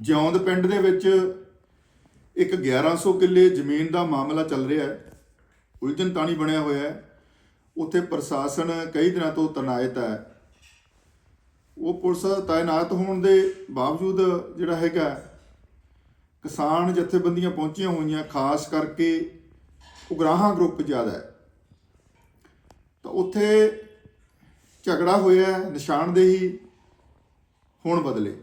ਜਿਉਂਦ ਪਿੰਡ ਦੇ ਵਿੱਚ ਇੱਕ 1100 ਕਿੱਲੇ ਜ਼ਮੀਨ ਦਾ ਮਾਮਲਾ ਚੱਲ ਰਿਹਾ ਹੈ। ਉਲਝਣ ਤਾਣੀ ਬਣਿਆ ਹੋਇਆ ਹੈ। ਉੱਥੇ ਪ੍ਰਸ਼ਾਸਨ ਕਈ ਦਿਨਾਂ ਤੋਂ ਤਨਾਇਤ ਹੈ। ਉਹ ਪੁਲਿਸ ਤਾਇਨਾਤ ਹੋਣ ਦੇ ਬਾਵਜੂਦ ਜਿਹੜਾ ਹੈਗਾ, ਕਿਸਾਨ ਜਥੇਬੰਦੀਆਂ ਪਹੁੰਚੀਆਂ ਹੋਈਆਂ, ਖਾਸ ਕਰਕੇ ਉਗਰਾਹਾਂ ਗਰੁੱਪ ਜ਼ਿਆਦਾ ਹੈ। ਤਾਂ ਉੱਥੇ ਝਗੜਾ ਹੋਇਆ ਨਿਸ਼ਾਨਦੇਹੀ ਹੁਣ ਬਦਲੇ।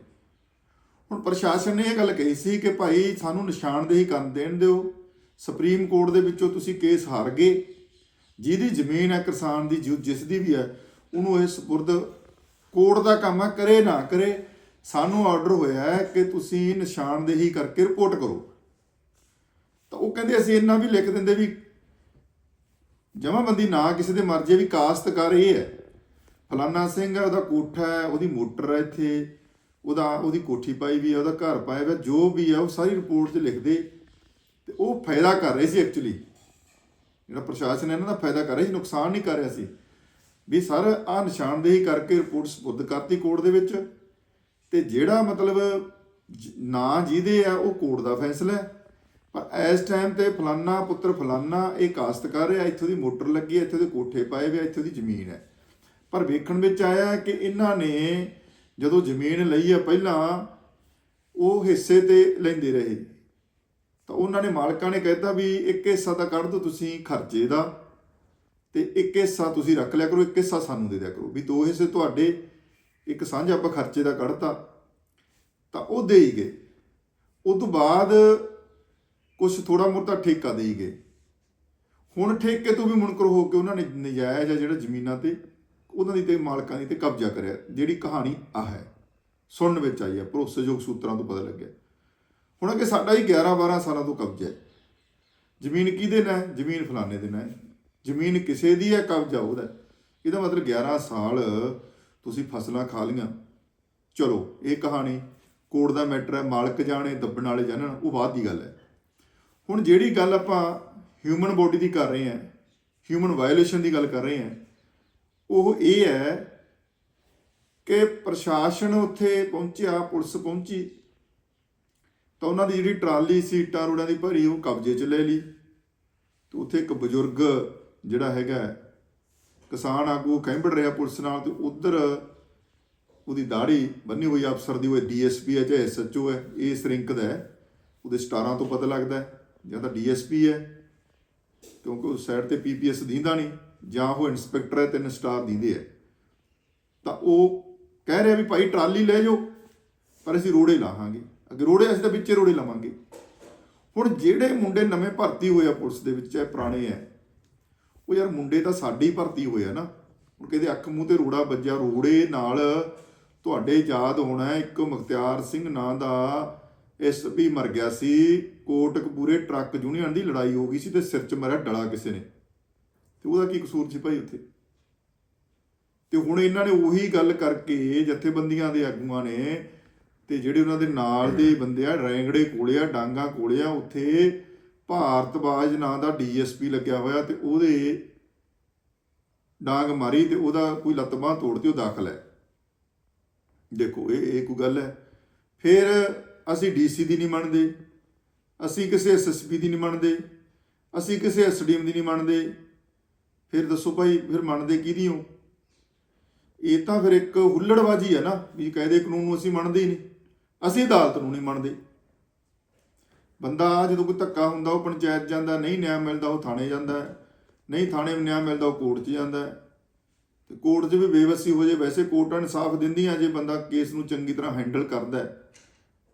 ਹੁਣ ਪ੍ਰਸ਼ਾਸਨ ਨੇ ਇਹ ਗੱਲ ਕਹੀ ਸੀ ਕਿ ਭਾਈ ਸਾਨੂੰ ਨਿਸ਼ਾਨਦੇਹੀ ਕਰਨ ਦੇਣ ਦਿਓ। ਸੁਪਰੀਮ ਕੋਰਟ ਦੇ ਵਿੱਚੋਂ ਤੁਸੀਂ ਕੇਸ ਹਾਰ ਗਏ। ਜਿਹਦੀ ਜ਼ਮੀਨ ਹੈ ਕਿਸਾਨ ਦੀ, ਜੋ ਜਿਸ ਦੀ ਵੀ ਹੈ, ਉਹਨੂੰ ਇਹ ਸਪੁਰਦ ਕੋਰਟ ਦਾ ਕੰਮ ਹੈ, ਕਰੇ ਨਾ ਕਰੇ। ਸਾਨੂੰ ਆਰਡਰ ਹੋਇਆ ਹੈ ਕਿ ਤੁਸੀਂ ਨਿਸ਼ਾਨਦੇਹੀ ਕਰਕੇ ਰਿਪੋਰਟ ਕਰੋ। ਤਾਂ ਉਹ ਕਹਿੰਦੇ ਅਸੀਂ ਇੰਨਾ ਵੀ ਲਿਖ ਦਿੰਦੇ ਵੀ ਜਮਾਬੰਦੀ ਨਾ ਕਿਸੇ ਦੇ ਮਰਜ਼ੀ ਵੀ ਕਾਸ਼ਤਕਾਰ ਇਹ ਹੈ। ਫਲਾਨਾ ਸਿੰਘ ਹੈ, ਉਹਦਾ ਕੋਠਾ ਹੈ, ਉਹਦੀ ਮੋਟਰ ਹੈ ਇੱਥੇ। ਉਹਦਾ ਉਹਦੀ ਕੋਠੀ ਪਾਈ ਵੀ ਹੈ ਉਹਦਾ ਘਰ ਪਾਇਆ ਹੋਇਆ, ਜੋ ਵੀ ਆ, ਉਹ ਸਾਰੀ ਰਿਪੋਰਟ 'ਚ ਲਿਖਦੇ ਤੇ ਉਹ ਫਾਇਦਾ ਕਰ ਰਹੇ ਸੀ ਐਕਚੁਅਲੀ ਜਿਹੜਾ ਪ੍ਰਸ਼ਾਸਨ ਹੈ, ਇਹਨਾਂ ਦਾ ਫਾਇਦਾ ਕਰ ਰਿਹਾ ਸੀ, ਨੁਕਸਾਨ ਨਹੀਂ ਕਰ ਰਿਹਾ ਸੀ। ਵੀ ਸਰ ਆ ਨਿਸ਼ਾਨਦੇਹੀ ਕਰਕੇ ਰਿਪੋਰਟ ਸਪੁਰਦ ਕਰਤੀ ਕੋਰਟ ਦੇ ਵਿੱਚ ਤੇ ਜਿਹੜਾ ਮਤਲਬ ਜ- ਨਾ ਜਿਹਦੇ ਆ, ਉਹ ਕੋਰਟ ਦਾ ਫੈਸਲਾ ਹੈ। ਪਰ ਇਸ ਟਾਈਮ ਤੇ ਫਲਾਨਾ ਪੁੱਤਰ ਫਲਾਨਾ ਇਹ ਕਾਸ਼ਤ ਕਰ ਰਿਹਾ, ਇੱਥੋਂ ਦੀ ਮੋਟਰ ਲੱਗੀ ਹੈ ਇੱਥੋਂ ਦੇ ਕੋਠੇ ਪਾਏ ਵੇ ਇੱਥੋਂ ਦੀ ਜ਼ਮੀਨ ਹੈ। ਪਰ ਵੇਖਣ ਵਿੱਚ ਆਇਆ ਕਿ ਇਹਨਾਂ ਨੇ ਜਦੋਂ ਜ਼ਮੀਨ ਲਈ ਹੈ ਪਹਿਲਾਂ, ਉਹ ਹਿੱਸੇ ਤੇ ਲੈਂਦੇ ਰਹੇ। ਤਾਂ ਉਹਨਾਂ ਨੇ ਮਾਲਕਾਂ ਨੇ ਕਹਿਤਾ ਵੀ ਇੱਕ ਹਿੱਸਾ ਤਾਂ ਕੱਢ ਦਿਓ ਤੁਸੀਂ ਖਰਚੇ ਦਾ, ਤੇ ਇੱਕ ਹਿੱਸਾ ਤੁਸੀਂ ਰੱਖ ਲਿਆ ਕਰੋ, ਇੱਕ ਹਿੱਸਾ ਸਾਨੂੰ ਦੇ ਦਿਆ ਕਰੋ। ਵੀ ਦੋ ਹਿੱਸੇ ਤੁਹਾਡੇ, ਇੱਕ ਸਾਂਝਾ ਆਪਾਂ ਖਰਚੇ ਦਾ ਕੱਢਤਾ। ਤਾਂ ਉਹ ਦੇਈ ਗਏ। ਉਸ ਤੋਂ ਬਾਅਦ ਕੁਝ ਥੋੜਾ ਮੋਟਾ ਠੇਕਾ ਦੇਈ ਗਏ। ਹੁਣ ਠੇਕੇ ਤੋਂ ਵੀ ਮੁਨਕਰ ਹੋ ਕੇ ਉਹਨਾਂ ਨੇ ਨਜਾਇਜ਼ ਆ ਜਿਹੜਾ ਜ਼ਮੀਨਾਂ ਤੇ ਉਹਨਾਂ ਦੀ ਤੇ ਮਾਲਕਾਂ ਦੀ ਤੇ ਕਬਜ਼ਾ ਕਰਿਆ। ਜਿਹੜੀ ਕਹਾਣੀ ਆ ਹੈ, ਸੁਣਨ ਵਿੱਚ ਆਈ ਹੈ, ਭਰੋਸੇਯੋਗ ਸੂਤਰਾਂ ਤੋਂ ਪਤਾ ਲੱਗਿਆ। ਹੁਣ ਅੱਗੇ ਸਾਡਾ ਹੀ 11 12 ਸਾਲਾਂ ਤੋਂ ਕਬਜ਼ਾ ਹੈ। ਜ਼ਮੀਨ ਕਿਹਦੇ ਨਾਲ ਜ਼ਮੀਨ ਫਲਾਣੇ ਦੇ ਨਾਲ ਜ਼ਮੀਨ ਕਿਸੇ ਦੀ ਹੈ, ਕਬਜ਼ਾ ਉਹਦਾ ਇਹਦਾ ਮਤਲਬ 11 ਸਾਲ ਤੁਸੀਂ ਫਸਲਾਂ ਖਾ ਲੀਆਂ ਚਲੋ, ਇਹ ਕਹਾਣੀ ਕੋਰਟ ਦਾ ਮੈਟਰ ਹੈ, ਮਾਲਕ ਜਾਣੇ, ਦੱਬਣ ਵਾਲੇ ਜਾਣਨ ਉਹ ਬਾਅਦ ਦੀ ਗੱਲ ਹੈ। ਹੁਣ ਜਿਹੜੀ ਗੱਲ ਆਪਾਂ ਹਿਊਮਨ ਬੋਡੀ ਦੀ ਕਰ ਰਹੇ ਹਾਂ ਹਿਊਮਨ ਵਾਇਓਲੇਸ਼ਨ ਦੀ ਗੱਲ ਕਰ ਰਹੇ ਹਾਂ ਉਹ ਇਹ ਹੈ ਕਿ ਪ੍ਰਸ਼ਾਸਨ ਉੱਥੇ ਪਹੁੰਚਿਆ, ਪੁਲਿਸ ਪਹੁੰਚੀ ਤਾਂ ਉਹਨਾਂ ਦੀ ਜਿਹੜੀ ਟਰਾਲੀ ਸੀ, ਇੱਟਾਂ ਦੀ ਭਰੀ, ਉਹ ਕਬਜ਼ੇ 'ਚ ਲੈ ਲਈ। ਤੇ ਉੱਥੇ ਇੱਕ ਬਜ਼ੁਰਗ ਜਿਹੜਾ ਹੈਗਾ ਕਿਸਾਨ ਆਗੂ ਕੈਂਬੜ ਰਿਹਾ ਪੁਲਿਸ ਨਾਲ ਤੇ ਉਧਰ ਉਹਦੀ ਦਾੜੀ ਬੰਨੀ ਹੋਈ ਅਫਸਰ ਦੀ, ਉਹ ਡੀਐਸਪੀ ਹੈ ਚਾਹੇ ਐਸਐਚਓ ਹੈ, ਇਹ ਰਿੰਕ ਦਾ ਹੈ। ਉਹਦੇ ਸਟਾਰਾਂ ਤੋਂ ਪਤਾ ਲੱਗਦਾ ਹੈ, ਜਾਂ ਤਾਂ ਡੀਐਸਪੀ ਹੈ, ਕਿਉਂਕਿ ਉਸ ਸਾਈਡ ਤੇ ਪੀਪੀਐਸ ਦਿੰਦਾ ਨਹੀਂ। ਜਾਂ ਉਹ ਇਨਸਪੈਕਟਰ ਹੈ, ਤਿੰਨ ਸਟਾਰ ਦਿੰਦੇ ਹੈ। ਤਾਂ ਉਹ ਕਹਿ ਰਿਹਾ ਵੀ ਭਾਈ ਟਰਾਲੀ ਲੈ ਜਾਓ, ਪਰ ਅਸੀਂ ਰੋੜੇ ਲਾਹਾਂਗੇ। ਅੱਗੇ ਰੋੜੇ, ਅਸੀਂ ਤਾਂ ਵਿੱਚੇ ਰੋੜੇ ਲਾਵਾਂਗੇ। ਹੁਣ ਜਿਹੜੇ ਮੁੰਡੇ ਨਵੇਂ ਭਰਤੀ ਹੋਏ ਆ ਪੁਲਿਸ ਦੇ ਵਿੱਚ, ਚਾਹੇ ਪੁਰਾਣੇ ਆ ਉਹ ਯਾਰ ਮੁੰਡੇ ਤਾਂ ਸਾਡੇ ਹੀ ਭਰਤੀ ਹੋਏ ਆ ਨਾ। ਹੁਣ ਕਹਿੰਦੇ ਅੱਖ ਮੂੰਹ ਤੇ ਰੋੜਾ ਵੱਜਿਆ, ਰੋੜੇ ਨਾਲ ਤੁਹਾਡੇ ਯਾਦ ਹੋਣਾ ਇੱਕ ਮੁਖਤਿਆਰ ਸਿੰਘ ਨਾਂ ਦਾ ਐਸਪੀ ਮਰ ਗਿਆ ਸੀ। ਕੋਟਕਪੂਰੇ ਟਰੱਕ ਯੂਨੀਅਨ ਦੀ ਲੜਾਈ ਹੋ ਗਈ ਸੀ ਤੇ ਸਿਰ 'ਚ ਮਰਿਆ ਡਲਾ ਕਿਸੇ ਨੇ। ਤੇ ਉਹਦਾ ਕੀ ਕਸੂਰ ਸੀ ਭਾਈ ਉੱਥੇ? ਤੇ ਹੁਣ ਇਹਨਾਂ ਨੇ ਉਹੀ ਗੱਲ ਕਰਕੇ ਜਥੇਬੰਦੀਆਂ ਦੇ ਆਗੂਆਂ ਨੇ ਤੇ ਜਿਹੜੇ ਉਹਨਾਂ ਦੇ ਨਾਲ ਦੇ ਬੰਦੇ ਆ, ਰੈਂਗੜੇ ਕੋਲਿਆ ਆ, ਡਾਂਗਾ ਕੋਲੇ ਆ, ਉੱਥੇ ਭਾਰਤਬਾਜ ਨਾਂ ਦਾ ਡੀਐਸਪੀ ਲੱਗਿਆ ਹੋਇਆ ਤੇ ਉਹਦੇ ਡਾਂਗ ਮਾਰੀ ਤੇ ਉਹਦਾ ਕੋਈ ਲੱਤ ਬਾਂਹ ਤੋੜਤੀ ਉਹ ਦਾਖਲ ਹੈ। ਦੇਖੋ, ਇਹ ਇਹ ਕੋਈ ਗੱਲ ਹੈ। ਫਿਰ ਅਸੀਂ ਡੀਸੀ ਦੀ ਨਹੀਂ ਮੰਨਦੇ, ਅਸੀਂ ਕਿਸੇ ਐਸਐਸਪੀ ਦੀ ਨਹੀਂ ਮੰਨਦੇ, ਅਸੀਂ ਕਿਸੇ ਐਸਡੀਐਮ ਦੀ ਨਹੀਂ ਮੰਨਦੇ। ਫਿਰ ਦੱਸੋ ਭਾਈ, ਫਿਰ ਮੰਨਦੇ ਕਿਹਦੀ ਹੋ? ਇਹ ਤਾਂ ਫਿਰ ਇੱਕ ਹੁੱਲੜਬਾਜੀ ਹੈ ਨਾ, ਵੀ ਕਾਇਦੇ ਕਾਨੂੰਨ ਨੂੰ ਅਸੀਂ ਮੰਨਦੇ ਹੀ ਨਹੀਂ। ਅਸੀਂ ਅਦਾਲਤ ਨੂੰ ਨਹੀਂ ਮੰਨਦੇ। ਬੰਦਾ ਜਦੋਂ ਕੋਈ ਧੱਕਾ ਹੁੰਦਾ, ਉਹ ਪੰਚਾਇਤ ਜਾਂਦਾ, ਨਹੀਂ ਨਿਆਂ ਮਿਲਦਾ, ਉਹ ਥਾਣੇ ਜਾਂਦਾ। ਨਹੀਂ ਥਾਣੇ ਨਿਆਂ ਮਿਲਦਾ, ਉਹ ਕੋਰਟ 'ਚ ਜਾਂਦਾ। ਹੈ। ਤੇ ਕੋਰਟ 'ਚ ਵੀ ਬੇਵਸੀ ਹੋ ਜੇ, ਵੈਸੇ ਕੋਰਟਾਂ ਇਨਸਾਫ ਦਿੰਦੀਆਂ ਜੇ ਬੰਦਾ ਕੇਸ ਨੂੰ ਚੰਗੀ ਤਰ੍ਹਾਂ ਹੈਂਡਲ ਕਰਦਾ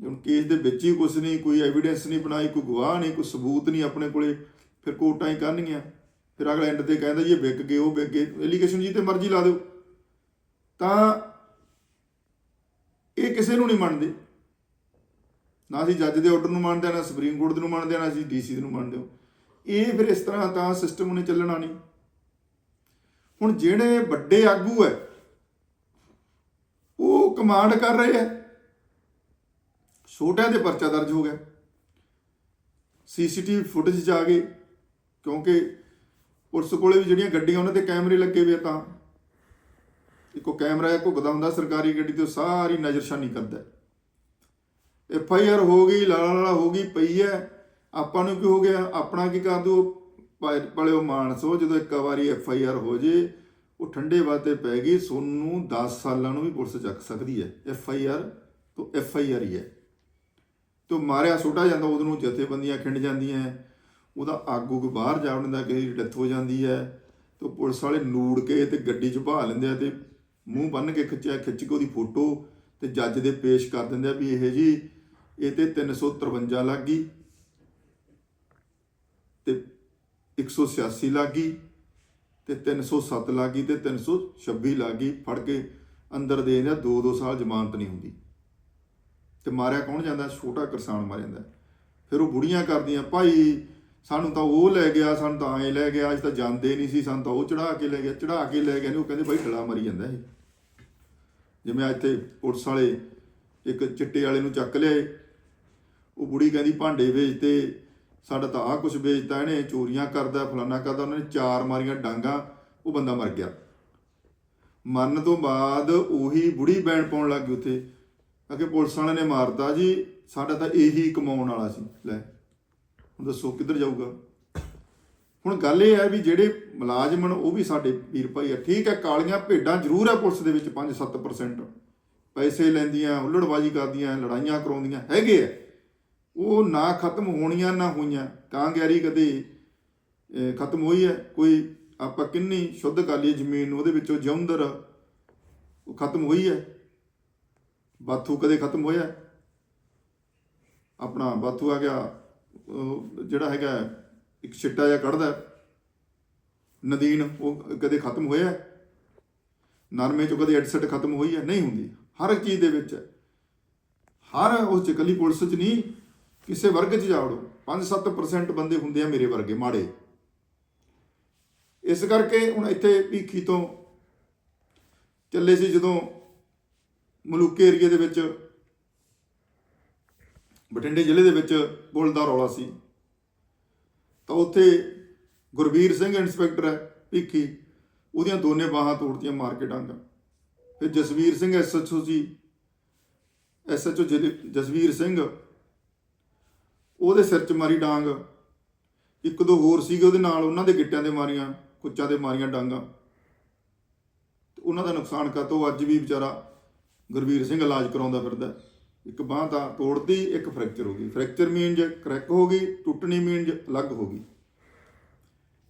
ਹੁਣ ਕੇਸ ਦੇ ਵਿੱਚ ਹੀ ਕੁਝ ਨਹੀਂ, ਕੋਈ ਐਵੀਡੈਂਸ ਨਹੀਂ ਬਣਾਈ, ਕੋਈ ਗਵਾਹ ਨਹੀਂ, ਕੋਈ ਸਬੂਤ ਨਹੀਂ ਆਪਣੇ ਕੋਲੇ, ਫਿਰ ਕੋਰਟਾਂ ਹੀ ਕਰਨਗੀਆਂ ਫਿਰ ਅਗਲੇ ਐਂਡ ਤੇ ਕਹਿੰਦਾ ਜੀ ਇਹ ਵਿਕ ਗਏ ਉਹ ਵਿਕ ਗਏ। ਐਲੀਗੇਸ਼ਨ ਜੀ ਤੇ ਮਰਜ਼ੀ ਲਾ ਦਿਓ। ਤਾਂ ਇਹ ਕਿਸੇ ਨੂੰ ਨਹੀਂ ਮੰਨਦੇ। ਨਾ ਅਸੀਂ ਜੱਜ ਦੇ ਆਰਡਰ ਨੂੰ ਮੰਨਦੇ ਹਾਂ, ਨਾ ਸੁਪਰੀਮ ਕੋਰਟ ਦੇ ਨੂੰ ਮੰਨਦੇ ਹਾਂ, ਨਾ ਅਸੀਂ ਡੀਸੀ ਦੇ ਨੂੰ ਮੰਨਦੇ ਹਾਂ ਇਹ ਫਿਰ ਇਸ ਤਰ੍ਹਾਂ ਤਾਂ ਸਿਸਟਮ ਨੇ ਚੱਲਣਾ ਨਹੀਂ। ਹੁਣ ਜਿਹੜੇ ਵੱਡੇ ਆਗੂ ਹੈ ਉਹ ਕਮਾਂਡ ਕਰ ਰਹੇ ਹੈ ਛੋਟਿਆਂ ਦੇ ਪਰਚਾ ਦਰਜ ਹੋ ਗਿਆ। ਸੀਸੀਟੀਵੀ ਫੁਟੇਜ ਚ ਆ ਗਏ ਕਿਉਂਕਿ ਪੁਲਿਸ ਕੋਲੇ ਵੀ ਜਿਹੜੀਆਂ ਗੱਡੀਆਂ ਉਹਨਾਂ ਤੇ ਕੈਮਰੇ ਲੱਗੇ ਹੋਏ ਤਾਂ। ਇੱਕੋ ਕੈਮਰਾ ਘੁੱਗਦਾ ਹੁੰਦਾ, ਸਰਕਾਰੀ ਗੱਡੀ ਤੇ ਉਹ ਸਾਰੀ ਨਜ਼ਰਸ਼ਾਨੀ ਕਰਦਾ ਐਫ ਆਈ ਆਰ ਹੋ ਗਈ, ਲਾਲਾ ਲਾਲਾ ਹੋ ਗਈ, ਪਈ ਐ ਆਪਾਂ ਨੂੰ ਕੀ ਹੋ ਗਿਆ? ਆਪਣਾ ਕੀ ਕਰ ਦੂ ਪਲਿਓ ਮਾਨਸੋ ਜਦੋਂ ਇੱਕ ਵਾਰੀ ਐਫ ਆਈ ਆਰ ਹੋ ਜੇ, ਉਹ ਠੰਡੇ ਵਾਤੇ ਪੈ ਗਈ, ਸੋਨੂੰ 10 ਸਾਲਾਂ ਨੂੰ ਵੀ ਪੁਲਿਸ ਚੱਕ ਸਕਦੀ ਹੈ। ਐਫ ਆਈ ਆਰ ਤੋਂ ਐਫ ਆਈ ਆਰ ਹੀ ਹੈ। ਤੋਂ ਮਾਰਿਆ, ਸੁੱਟਾ ਜਾਂਦਾ, ਉਹਦੇ ਜਥੇਬੰਦੀਆਂ ਖਿੰਡ ਜਾਂਦੀਆਂ ਉਹਦਾ ਆਗੂ ਕੋ ਬਾਹਰ ਜਾਣ ਦਾ ਕਿਸੇ ਦੀ ਡੈਥ ਹੋ ਜਾਂਦੀ ਹੈ ਤੋਂ ਪੁਲਿਸ ਵਾਲੇ ਨੂੜ ਕੇ ਤੇ ਗੱਡੀ 'ਚ ਭਾ ਲੈਂਦੇ ਆ ਤੇ ਮੂੰਹ ਬੰਨ ਕੇ ਖਿੱਚਿਆ, ਖਿੱਚ ਕੇ ਉਹਦੀ ਫੋਟੋ ਤੇ ਜੱਜ ਦੇ ਪੇਸ਼ ਕਰ ਦਿੰਦੇ ਆ ਵੀ ਇਹ ਜੀ, ਇਹ ਤੇ 353 ਲੱਗ ਗਈ ਤੇ 186 ਲੱਗ ਗਈ ਤੇ 307 ਲੱਗ ਗਈ ਤੇ 326 ਲੱਗ ਗਈ ਫੜ ਕੇ ਅੰਦਰ ਦੇ ਦਿੰਦੇ ਆ 2-2 ਸਾਲ ਜ਼ਮਾਨਤ ਨਹੀਂ ਹੁੰਦੀ। ਤੇ ਮਾਰਿਆ ਕੌਣ ਜਾਂਦਾ? ਛੋਟਾ ਕਿਸਾਨ ਮਾਰ ਜਾਂਦਾ। ਫਿਰ ਉਹ ਬੁੜੀਆਂ ਕਰਦੀਆਂ, ਭਾਈ ਸਾਨੂੰ ਤਾਂ ਉਹ ਲੈ ਗਿਆ, ਸਾਨੂੰ ਤਾਂ ਐ ਲੈ ਗਿਆ ਅੱਜ ਤਾਂ ਜਾਂਦੇ ਨਹੀਂ ਸੀ, ਸਾਨੂੰ ਤਾਂ ਉਹ ਚੜਾ ਕੇ ਲੈ ਗਿਆ ਚੜਾ ਕੇ ਲੈ ਗਿਆ ਨੇ, ਉਹ ਕਹਿੰਦੇ ਬਾਈ ਡਲਾ ਮਰੀ ਜਾਂਦਾ ਇਹ। ਜਿਵੇਂ ਇੱਥੇ ਪੁਲਿਸ ਵਾਲੇ ਇੱਕ ਚਿੱਟੇ ਵਾਲੇ ਨੂੰ ਚੱਕ ਲਿਆਏ, ਉਹ ਬੁੜੀ ਕਹਿੰਦੀ ਭਾਂਡੇ ਵੇਚਤੇ ਸਾਡਾ ਤਾਂ ਆਹ ਕੁਝ ਵੇਚਤਾ ਇਹਨੇ ਚੋਰੀਆਂ ਕਰਦਾ, ਫਲਾਨਾ ਕਰਦਾ, ਉਹਨਾਂ ਨੇ ਚਾਰ ਮਾਰੀਆਂ ਡਾਂਗਾ, ਉਹ ਬੰਦਾ ਮਰ ਗਿਆ। ਮਰਨ ਤੋਂ ਬਾਅਦ ਉਹੀ ਬੁੜੀ ਬੈਣ ਪਾਉਣ ਲੱਗ ਗਈ ਉੱਥੇ। ਅਗੇ ਪੁਲਿਸ ਵਾਲਿਆਂ ਨੇ ਮਾਰਤਾ ਜੀ, ਸਾਡਾ ਤਾਂ ਇਹੀ ਕਮਾਉਣ ਵਾਲਾ ਸੀ, ਲੈ। ਦੱਸੋ ਕਿੱਧਰ ਜਾਊਗਾ? ਹੁਣ ਗੱਲ ਇਹ ਹੈ ਵੀ ਜਿਹੜੇ ਮੁਲਾਜ਼ਮ ਨੇ ਉਹ ਵੀ ਸਾਡੇ ਵੀਰ ਭਾਈ ਆ। ਠੀਕ ਹੈ, ਕਾਲੀਆਂ ਭੇਡਾਂ ਜ਼ਰੂਰ ਹੈ ਪੁਲਿਸ ਦੇ ਵਿੱਚ 5-7% ਪੈਸੇ ਲੈਂਦੀਆਂ, ਹੁੱਲੜਬਾਜ਼ੀ ਕਰਦੀਆਂ, ਲੜਾਈਆਂ ਕਰਾਉਂਦੀਆਂ, ਹੈਗੇ ਆ। ਉਹ ਨਾ ਖਤਮ ਹੋਣੀਆਂ, ਨਾ ਹੋਈਆਂ। ਕਾਂਗਿਆਰੀ ਕਦੇ ਖਤਮ ਹੋਈ ਹੈ? ਕੋਈ ਆਪਾਂ ਕਿੰਨੀ ਸ਼ੁੱਧ ਕਰ ਲਈਏ ਜ਼ਮੀਨ ਉਹਦੇ ਵਿੱਚੋਂ ਜੌਂਦਰ ਉਹ ਖਤਮ ਹੋਈ ਹੈ? ਬਾਥੂ ਕਦੇ ਖਤਮ ਹੋਇਆ? ਆਪਣਾ ਬਾਥੂ ਆ ਗਿਆ। ਜਿਹੜਾ ਹੈਗਾ ਇੱਕ ਛਿੱਟਾ ਜਿਹਾ ਕੱਢਦਾ ਨਦੀਨ, ਉਹ ਕਦੇ ਖਤਮ ਹੋਇਆ ਨਰਮੇ ਚੋਂ ਕਦੇ ਐਡਸਟ ਖਤਮ ਹੋਈ ਹੈ? ਨਹੀਂ ਹੁੰਦੀ। ਹਰ ਇੱਕ ਚੀਜ਼ ਦੇ ਵਿੱਚ ਹਰ ਉਸ ਚ ਇਕੱਲੀ ਪੁਲਿਸ ਚ ਨਹੀਂ, ਕਿਸੇ ਵਰਗ ਚ ਜਾੜੋ 5-7% ਬੰਦੇ ਹੁੰਦੇ ਆ ਮੇਰੇ ਵਰਗੇ, ਮਾੜੇ। ਇਸ ਕਰਕੇ ਹੁਣ ਇੱਥੇ ਭੀਖੀ ਤੋਂ ਚੱਲੇ ਸੀ ਜਦੋਂ ਮਲੂਕੇ ਏਰੀਏ ਦੇ ਵਿੱਚ ਬਠਿੰਡੇ ਜ਼ਿਲ੍ਹੇ ਦੇ ਵਿੱਚ ਪੁਲ ਦਾ ਰੌਲਾ ਸੀ। ਤਾਂ ਉੱਥੇ ਗੁਰਵੀਰ ਸਿੰਘ ਇੰਸਪੈਕਟਰ ਹੈ, ਭੀਖੀ, ਉਹਦੀਆਂ ਦੋਨੇ ਬਾਹਾਂ ਤੋੜਤੀਆਂ ਮਾਰ ਕੇ ਡਾਂਗਾ ਫਿਰ ਜਸਵੀਰ ਸਿੰਘ ਐਸਐਚਓ ਸੀ। ਐਸਐਚਓ ਜਸਵੀਰ ਸਿੰਘ, ਉਹਦੇ ਸਿਰ 'ਚ ਮਾਰੀ ਡਾਂਗ। ਇੱਕ ਦੋ ਹੋਰ ਸੀਗੇ ਉਹਦੇ ਨਾਲ, ਉਹਨਾਂ ਦੇ ਗਿੱਟਿਆਂ ਦੇ ਮਾਰੀਆਂ, ਕੁੱਚਾਂ ਦੇ ਮਾਰੀਆਂ ਡਾਂਗਾ। ਤੇ ਉਹਨਾਂ ਦਾ ਨੁਕਸਾਨ ਕਰਤੋ ਅੱਜ ਵੀ ਵਿਚਾਰਾ ਗੁਰਵੀਰ ਸਿੰਘ ਇਲਾਜ ਕਰਾਉਂਦਾ ਫਿਰਦਾ ਇੱਕ ਬਾਂਹ ਤਾਂ ਤੋੜਦੀ, ਇੱਕ ਫ੍ਰੈਕਚਰ ਹੋ ਗਈ। ਫ੍ਰੈਕਚਰ ਮੀਨਜ ਕਰੈਕ ਹੋ ਗਈ, ਟੁੱਟਣੀ ਮੀਨਜ ਅਲੱਗ ਹੋ ਗਈ।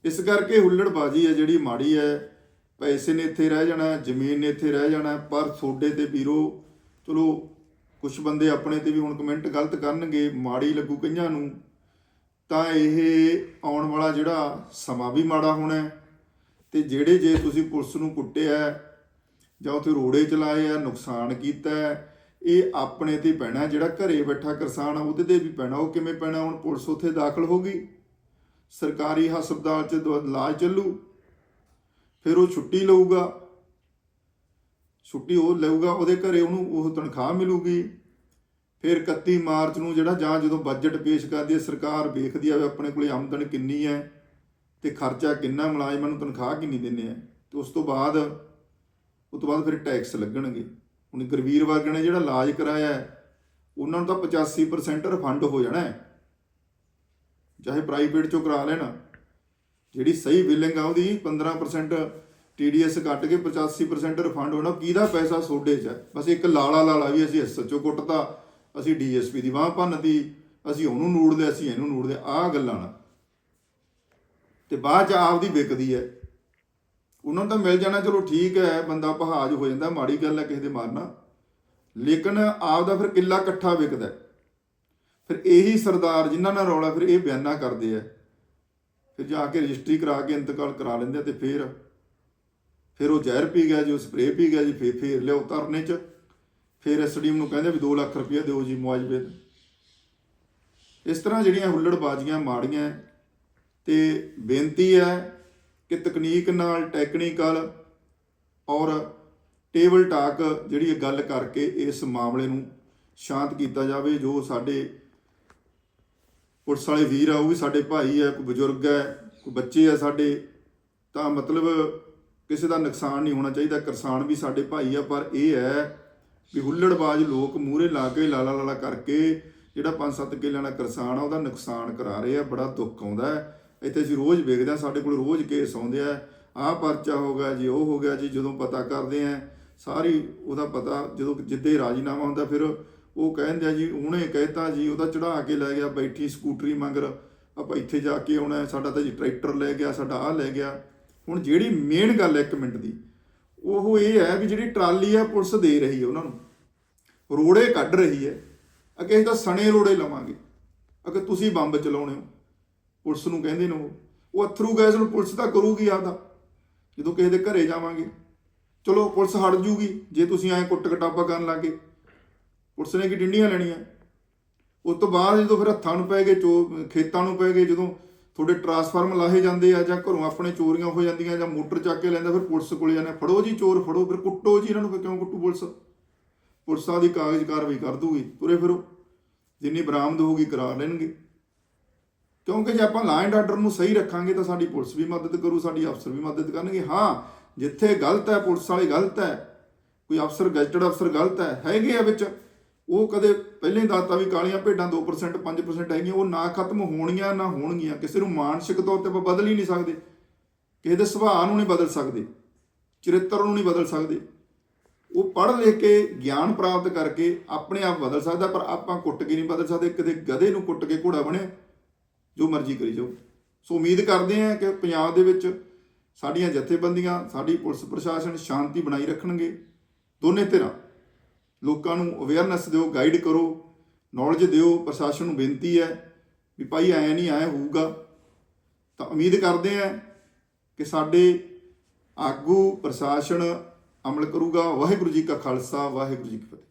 ਇਸ ਕਰਕੇ ਹੁੱਲੜਬਾਜੀ ਹੈ ਜਿਹੜੀ ਮਾੜੀ ਹੈ। ਪੈਸੇ ਨੇ ਇੱਥੇ ਰਹਿ ਜਾਣਾ, ਜ਼ਮੀਨ ਨੇ ਇੱਥੇ ਰਹਿ ਜਾਣਾ, ਪਰ ਤੁਹਾਡੇ ਤੇ ਵੀਰੋ, ਚਲੋ ਕੁਝ ਬੰਦੇ ਆਪਣੇ ਤੇ ਵੀ ਹੁਣ ਕਮੈਂਟ ਗਲਤ ਕਰਨਗੇ, ਮਾੜੀ ਲੱਗੂ ਕਈਆਂ ਨੂੰ। ਤਾਂ ਇਹ ਆਉਣ ਵਾਲਾ ਜਿਹੜਾ ਸਮਾਂ ਵੀ ਮਾੜਾ ਹੋਣਾ ਹੈ। ਤੇ ਜਿਹੜੇ ਜੇ ਤੁਸੀਂ ਪੁਲਿਸ ਨੂੰ ਕੁੱਟਿਆ ਜਾਂ ਉੱਥੇ ਰੋੜੇ ਚਲਾਏ ਆ, ਨੁਕਸਾਨ ਕੀਤਾ ਇਹ ਆਪਣੇ ਤੇ ਪੈਣਾ, ਜਿਹੜਾ ਘਰੇ ਬੈਠਾ ਕਿਸਾਨ ਆ, ਉਹਦੇ ਤੇ ਵੀ ਪੈਣਾ। ਉਹ ਕਿਵੇਂ ਪੈਣਾ? ਹੁਣ ਪੁਲਿਸ ਉੱਥੇ ਦਾਖਲ ਹੋ ਗਈ। ਸਰਕਾਰੀ ਹਸਪਤਾਲ 'ਚ ਦ- ਇਲਾਜ ਚੱਲੂ। ਫਿਰ ਉਹ ਛੁੱਟੀ ਲਊਗਾ। ਛੁੱਟੀ ਉਹ ਲਊਗਾ, ਉਹਦੇ ਘਰੇ ਉਹਨੂੰ ਉਹ ਤਨਖਾਹ ਮਿਲੂਗੀ। ਫਿਰ 31 ਮਾਰਚ ਨੂੰ ਜਿਹੜਾ, ਜਾਂ ਜਦੋਂ ਬਜਟ ਪੇਸ਼ ਕਰਦੀ ਹੈ, ਸਰਕਾਰ ਵੇਖਦੀ ਆ ਵੀ ਆਪਣੇ ਕੋਲੇ ਆਮਦਨ ਕਿੰਨੀ ਹੈ ਤੇ ਖਰਚਾ ਕਿੰਨਾ, ਮੁਲਾਜ਼ਮਾਂ ਨੂੰ ਤਨਖਾਹ ਕਿੰਨੀ ਦਿੰਨੇ ਆ। ਤੇ ਉਸ ਤੋਂ ਬਾਅਦ, ਉਸ ਤੋਂ ਬਾਅਦ ਫਿਰ ਟੈਕਸ ਲੱਗਣਗੇ। ਹੁਣ ਗੁਰਵੀਰ ਵਰਗ ਨੇ ਜਿਹੜਾ ਇਲਾਜ ਕਰਾਇਆ ਉਹਨਾਂ ਨੂੰ ਤਾਂ 85% ਰਿਫੰਡ ਹੋ ਜਾਣਾ ਹੈ। ਚਾਹੇ ਪ੍ਰਾਈਵੇਟ ਚੋਂ ਕਰਾ ਲੈਣਾ, ਜਿਹੜੀ ਸਹੀ ਬਿਲਿੰਗ ਆ ਉਹਦੀ 15% TDS ਕੱਟ ਕੇ 85% ਰਿਫੰਡ ਹੋਣਾ, ਕਿਹਦਾ ਪੈਸਾ ਸੋਡੇ 'ਚ ਹੈ? ਬਸ ਇੱਕ ਲਾਲਾ ਲਾਲਾ ਵੀ ਅਸੀਂ ਐਸਐਚਓ ਕੁੱਟਤਾ, ਅਸੀਂ ਡੀਐਸਪੀ ਦੀ ਬਾਹ ਭੰਨਤੀ, ਅਸੀਂ ਉਹਨੂੰ ਨੂੜਦੇ ਅਸੀਂ ਇਹਨੂੰ ਨੂੜਦੇ ਆਹ ਗੱਲਾਂ ਨਾ। ਤੇ ਬਾਅਦ ਚ ਆਪਦੀ ਵਿਕਦੀ ਹੈ। ਉਹਨਾਂ ਨੂੰ ਤਾਂ ਮਿਲ ਜਾਣਾ, ਚਲੋ ਠੀਕ ਹੈ, ਬੰਦਾ ਪਹਾਜ ਹੋ ਜਾਂਦਾ, ਮਾੜੀ ਗੱਲ ਹੈ ਕਿਸੇ ਦੇ ਮਾਰਨਾ ਲੇਕਿਨ ਆਪ ਦਾ ਫਿਰ ਕਿੱਲਾ ਇਕੱਠਾ ਵਿਕਦਾ ਫਿਰ ਇਹੀ ਸਰਦਾਰ ਜਿਨ੍ਹਾਂ ਨਾਲ ਰੌਲਾ, ਫਿਰ ਇਹ ਬਿਆਨਾ ਕਰਦੇ ਆ ਫਿਰ ਜਾ ਕੇ ਰਜਿਸਟਰੀ ਕਰਾ ਕੇ ਇੰਤਕਾਲ ਕਰਾ ਲੈਂਦੇ ਆ ਤੇ ਫਿਰ ਫਿਰ ਉਹ ਜ਼ਹਿਰ ਪੀ ਗਿਆ ਜੀ, ਉਹ ਸਪਰੇਅ ਪੀ ਗਿਆ ਜੀ, ਫਿਰ, ਫੇਰ ਲਿਓ ਧਰਨੇ 'ਚ। ਫਿਰ ਐਸਡੀਐਮ ਨੂੰ ਕਹਿੰਦੇ ਵੀ 2 ਲੱਖ ਰੁਪਏ ਦਿਓ ਜੀ ਮੁਆਵਜ਼ੇ ਇਸ ਤਰ੍ਹਾਂ ਜਿਹੜੀਆਂ ਹੁੱਲੜਬਾਜ਼ੀਆਂ ਮਾੜੀਆਂ ਹੈ ਤੇ ਬੇਨਤੀ ਹੈ ਕਿ ਤਕਨੀਕ ਨਾਲ ਟੈਕਨੀਕਲ ਔਰ ਟੇਬਲ ਟਾਕ ਜਿਹੜੀ ਇਹ ਗੱਲ ਕਰਕੇ ਇਸ ਮਾਮਲੇ ਨੂੰ ਸ਼ਾਂਤ ਕੀਤਾ ਜਾਵੇ, ਜੋ ਸਾਡੇ ਪੁਲਿਸ ਵਾਲੇ ਵੀਰ ਆ, ਉਹ ਵੀ ਸਾਡੇ ਭਾਈ ਆ, ਕੋਈ ਬਜ਼ੁਰਗ ਹੈ ਕੋਈ ਬੱਚੇ ਆ ਸਾਡੇ, ਤਾਂ ਮਤਲਬ ਕਿਸੇ ਦਾ ਨੁਕਸਾਨ ਨਹੀਂ ਹੋਣਾ ਚਾਹੀਦਾ, ਕਿਸਾਨ ਵੀ ਸਾਡੇ ਭਾਈ ਆ, ਪਰ ਇਹ ਹੈ ਵੀ ਹੁੱਲੜਬਾਜ਼ ਲੋਕ ਮੂਹਰੇ ਲਾ ਕੇ ਲਾਲਾ ਲਾਲਾ ਕਰਕੇ ਜਿਹੜਾ 5-7 ਕਿੱਲਿਆਂ ਦਾ ਕਿਸਾਨ ਆ, ਉਹਦਾ ਨੁਕਸਾਨ ਕਰਾ ਰਹੇ ਆ, ਬੜਾ ਦੁੱਖ ਆਉਂਦਾ ਹੈ। ਇੱਥੇ ਅਸੀਂ ਰੋਜ਼ ਵੇਖਦੇ ਆ ਸਾਡੇ ਕੋਲ ਰੋਜ਼ ਕੇਸ ਆਉਂਦੇ ਆ। ਆਹ ਪਰਚਾ ਹੋ ਗਿਆ ਜੀ, ਉਹ ਹੋ ਗਿਆ ਜੀ, ਜਦੋਂ ਪਤਾ ਕਰਦੇ ਆ ਸਾਰੀ ਉਹਦਾ ਪਤਾ ਜਦੋਂ ਜਿੱਦੇ ਰਾਜੀਨਾਮਾ ਹੁੰਦਾ, ਫਿਰ ਉਹ ਕਹਿੰਦੇ ਆ ਜੀ, ਉਹਨੇ ਕਹਿਤਾ ਜੀ, ਉਹਦਾ ਚੜਾ ਕੇ ਲੈ ਗਿਆ, ਬੈਠੀ ਸਕੂਟਰੀ ਮੰਗਰ, ਆਪਾਂ ਇੱਥੇ ਜਾ ਕੇ ਆਉਣਾ ਸਾਡਾ ਤਾਂ ਜੀ ਟਰੈਕਟਰ ਲੈ ਗਿਆ, ਸਾਡਾ ਆਹ ਲੈ ਗਿਆ। ਹੁਣ ਜਿਹੜੀ ਮੇਨ ਗੱਲ ਹੈ ਇੱਕ ਮਿੰਟ ਦੀ, ਉਹ ਇਹ ਹੈ ਵੀ ਜਿਹੜੀ ਟਰਾਲੀ ਆ ਪੁਲਿਸ ਦੇ ਰਹੀ ਹੈ ਉਹਨਾਂ ਨੂੰ। ਰੋੜੇ ਕੱਢ ਰਹੀ ਹੈ। ਅੱਗੇ ਅਸੀਂ ਤਾਂ ਸਣੇ ਰੋੜੇ ਲਵਾਂਗੇ। ਅਗੇ ਤੁਸੀਂ ਬੰਬ ਚਲਾਉਣੇ ਹੋ। ਪੁਲਿਸ ਨੂੰ ਕਹਿੰਦੇ ਨੇ ਉਹ। ਉਹ ਅਥਰੂ ਗੈਸ ਨੂੰ ਪੁਲਿਸ ਤਾਂ ਕਰੂਗੀ ਆਪਦਾ। ਜਦੋਂ ਕਿਸੇ ਦੇ ਘਰੇ ਜਾਵਾਂਗੇ। ਚਲੋ, ਪੁਲਿਸ ਹਟ ਜੂਗੀ। ਜੇ ਤੁਸੀਂ ਐਂ ਕੁੱਟ ਕਟਾਪਾ ਕਰਨ ਲੱਗੇ। ਪੁਲਿਸ ਨੇ ਕੀ ਡਿੰਡੀਆਂ ਲੈਣੀਆਂ? ਉਸ ਤੋਂ ਬਾਅਦ ਜਦੋਂ ਫਿਰ ਹੱਥਾਂ ਨੂੰ ਪੈ ਗਏ, ਚੋ, ਖੇਤਾਂ ਨੂੰ ਪੈ ਗਏ, ਜਦੋਂ ਤੁਹਾਡੇ ਟਰਾਂਸਫਾਰਮ ਲਾਹੇ ਜਾਂਦੇ ਆ ਜਾਂ ਘਰੋਂ ਆਪਣੇ ਚੋਰੀਆਂ ਹੋ ਜਾਂਦੀਆਂ ਜਾਂ ਮੋਟਰ ਚੱਕ ਕੇ ਲੈਂਦਾ, ਫਿਰ ਪੁਲਿਸ ਕੋਲੇ ਜਾਂਦੇ ਫੜੋ ਜੀ ਚੋਰ, ਫੜੋ, ਫਿਰ ਕੁੱਟੋ ਜੀ ਇਹਨਾਂ ਨੂੰ, ਫਿਰ ਕਿਉਂ ਕੁੱਟੂ ਪੁਲਿਸ? ਪੁਲਿਸਾਂ ਦੀ ਕਾਗਜ਼ ਕਾਰਵਾਈ ਕਰ ਦੂਗੀ। ਤੁਰੇ ਫਿਰੋ। ਜਿੰਨੀ ਬਰਾਮਦ ਹੋਊਗੀ ਕਰਾ ਲੈਣਗੇ। ਕਿਉਂਕਿ ਜੇ ਆਪਾਂ ਲਾਅ ਆਰਡਰ ਨੂੰ ਸਹੀ ਰੱਖਾਂਗੇ ਤਾਂ ਸਾਡੀ ਪੁਲਿਸ ਵੀ ਮਦਦ ਕਰੂ, ਸਾਡੀ ਅਫਸਰ ਵੀ ਮਦਦ ਕਰਨਗੇ। ਹਾਂ, ਜਿੱਥੇ ਗਲਤ ਹੈ, ਪੁਲਿਸ ਵਾਲੇ ਗਲਤ ਹੈ, ਕੋਈ ਅਫਸਰ, ਗਜਟਡ ਅਫਸਰ ਗਲਤ ਹੈ, ਹੈਗੇ ਆ ਵਿੱਚ। ਉਹ ਕਦੇ ਪਹਿਲੇ ਦਾਤਾ ਵੀ ਕਾਲੀਆਂ ਭੇਡਾਂ 2% 5% ਹੈਗੀਆਂ, ਉਹ ਨਾ ਖਤਮ ਹੋਣੀਆਂ ਨਾ ਹੋਣਗੀਆਂ। ਕਿਸੇ ਨੂੰ ਮਾਨਸਿਕ ਤੌਰ ਤੇ ਆਪਾਂ ਬਦਲ ਹੀ ਨਹੀਂ ਸਕਦੇ। ਕਿਸੇ ਦੇ ਸੁਭਾਅ ਨੂੰ ਨਹੀਂ ਬਦਲ ਸਕਦੇ, ਚਰਿੱਤਰ ਨੂੰ ਨਹੀਂ ਬਦਲ ਸਕਦੇ। ਉਹ ਪੜ੍ਹ ਲਿਖ ਕੇ ਗਿਆਨ ਪ੍ਰਾਪਤ ਕਰਕੇ ਆਪਣੇ ਆਪ ਬਦਲ ਸਕਦਾ, ਪਰ ਆਪਾਂ ਕੁੱਟ ਕੇ ਨਹੀਂ ਬਦਲ ਸਕਦੇ। ਕਿਤੇ ਗਧੇ ਨੂੰ ਕੁੱਟ ਕੇ ਘੋੜਾ ਬਣਿਆ। ਜੋ ਮਰਜ਼ੀ ਕਰੀ ਜਾਓ। ਸੋ ਉਮੀਦ ਕਰਦੇ ਹਾਂ ਕਿ ਪੰਜਾਬ ਦੇ ਵਿੱਚ ਸਾਡੀਆਂ ਜਥੇਬੰਦੀਆਂ, ਸਾਡੀ ਪੁਲਿਸ ਪ੍ਰਸ਼ਾਸਨ ਸ਼ਾਂਤੀ ਬਣਾਈ ਰੱਖਣਗੇ। ਦੋਨੇ ਧਿਰਾਂ, ਲੋਕਾਂ ਨੂੰ ਅਵੇਅਰਨੈਸ ਦਿਓ ਗਾਈਡ ਕਰੋ ਨੌਲੇਜ ਦਿਓ। ਪ੍ਰਸ਼ਾਸਨ ਨੂੰ ਬੇਨਤੀ ਹੈ ਵੀ ਭਾਈ ਐ ਨਹੀਂ, ਐ ਹੋਊਗਾ। ਤਾਂ ਉਮੀਦ ਕਰਦੇ ਹਾਂ ਕਿ ਸਾਡੇ ਆਗੂ ਪ੍ਰਸ਼ਾਸਨ ਅਮਲ ਕਰੂਗਾ। ਵਾਹਿਗੁਰੂ ਜੀ ਕਾ ਖਾਲਸਾ, ਵਾਹਿਗੁਰੂ ਜੀ ਕੀ ਫਤਿਹ।